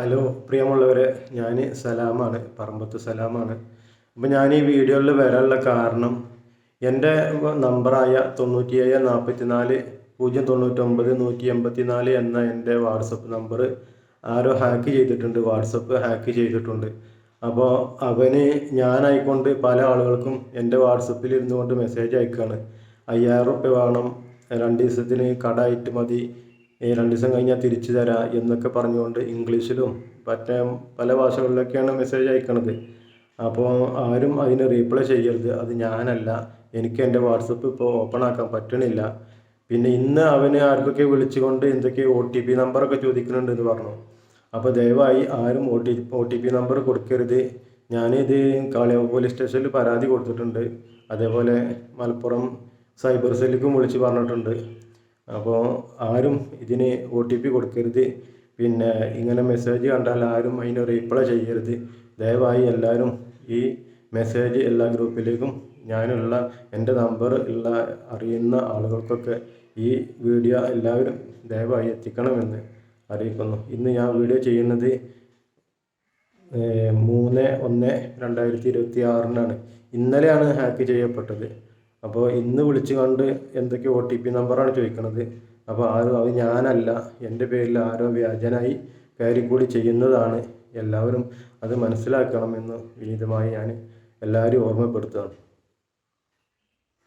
Hello പ്രിയമുള്ളവരെ ഞാൻ സലാമാണ് പറമ്പത്ത് സലാമാണ്. അപ്പോൾ ഞാൻ ഈ വീഡിയോയിൽ വരാനുള്ള കാരണം എന്റെ നമ്പറായ തൊണ്ണൂറ്റി ഏഴ് നാൽപ്പത്തി നാല് പൂജ്യം തൊണ്ണൂറ്റൊമ്പത് നൂറ്റി എൺപത്തി നാല് എന്ന എന്റെ വാട്സപ്പ് നമ്പർ ആരോ ഹാക്ക് ചെയ്തിട്ടുണ്ട് വാട്സപ്പ് ഹാക്ക് ചെയ്തിട്ടുണ്ട്. അപ്പോൾ അവന് ഞാനായിക്കൊണ്ട് പല ആളുകൾക്കും എന്റെ വാട്സപ്പിൽ ഇരുന്നുകൊണ്ട് മെസ്സേജ് അയക്കുകയാണ് അയ്യായിരം റുപ്യ വേണം രണ്ട് ദിവസത്തിന് കട ആയിട്ട് മതി രണ്ട് ദിവസം കഴിഞ്ഞാൽ തിരിച്ചു തരാം എന്നൊക്കെ പറഞ്ഞുകൊണ്ട് ഇംഗ്ലീഷിലും മറ്റേ പല ഭാഷകളിലൊക്കെയാണ് മെസ്സേജ് അയക്കണത്. അപ്പോൾ ആരും അതിന് റീപ്ലൈ ചെയ്യരുത്. അത് ഞാനല്ല. എനിക്ക് എന്റെ വാട്സപ്പ് ഇപ്പോൾ ഓപ്പൺ ആക്കാൻ പറ്റണില്ല. പിന്നെ ഇന്ന് അവന് ആർക്കൊക്കെ വിളിച്ചുകൊണ്ട് എന്തൊക്കെ ഒ ടി പി നമ്പറൊക്കെ ചോദിക്കുന്നുണ്ട് എന്ന് പറഞ്ഞു. അപ്പോൾ ദയവായി ആരും O T O T P number കൊടുക്കരുത്. ഞാനിത് കാളിയാവ് പോലീസ് സ്റ്റേഷനിൽ പരാതി കൊടുത്തിട്ടുണ്ട്. അതേപോലെ മലപ്പുറം സൈബർ സെല്ലിക്കും വിളിച്ച് പറഞ്ഞിട്ടുണ്ട്. അപ്പോൾ ആരും ഇതിന് ഒ ടി പി കൊടുക്കരുത്. പിന്നെ ഇങ്ങനെ മെസ്സേജ് കണ്ടാൽ ആരും അതിന് റീപ്ലൈ ചെയ്യരുത്. ദയവായി എല്ലാവരും ഈ മെസ്സേജ് എല്ലാ ഗ്രൂപ്പിലേക്കും ഞാനുള്ള എന്റെ നമ്പർ ഉള്ള അറിയുന്ന ആളുകൾക്കൊക്കെ ഈ വീഡിയോ എല്ലാവരും ദയവായി എത്തിക്കണമെന്ന് അറിയിക്കുന്നു. ഇന്ന് ഞാൻ വീഡിയോ ചെയ്യുന്നത് മൂന്ന് ഒന്ന് രണ്ടായിരത്തി ഇരുപത്തി ആറിനാണ് ഇന്നലെയാണ് ഹാക്ക് ചെയ്യപ്പെട്ടത്. അപ്പോൾ ഇന്ന് വിളിച്ചു കണ്ട് എന്തൊക്കെ ഒ ടി പി നമ്പറാണ് ചോദിക്കുന്നത് അപ്പോൾ ആരും അത് ഞാനല്ല എന്റെ പേരിൽ ആരോ വ്യാജനായി കയറിക്കൂടി ചെയ്യുന്നതാണ്. എല്ലാവരും അത് മനസ്സിലാക്കണമെന്ന് വിനീതമായി ഞാൻ എല്ലാവരും ഓർമ്മപ്പെടുത്തുകയാണ്.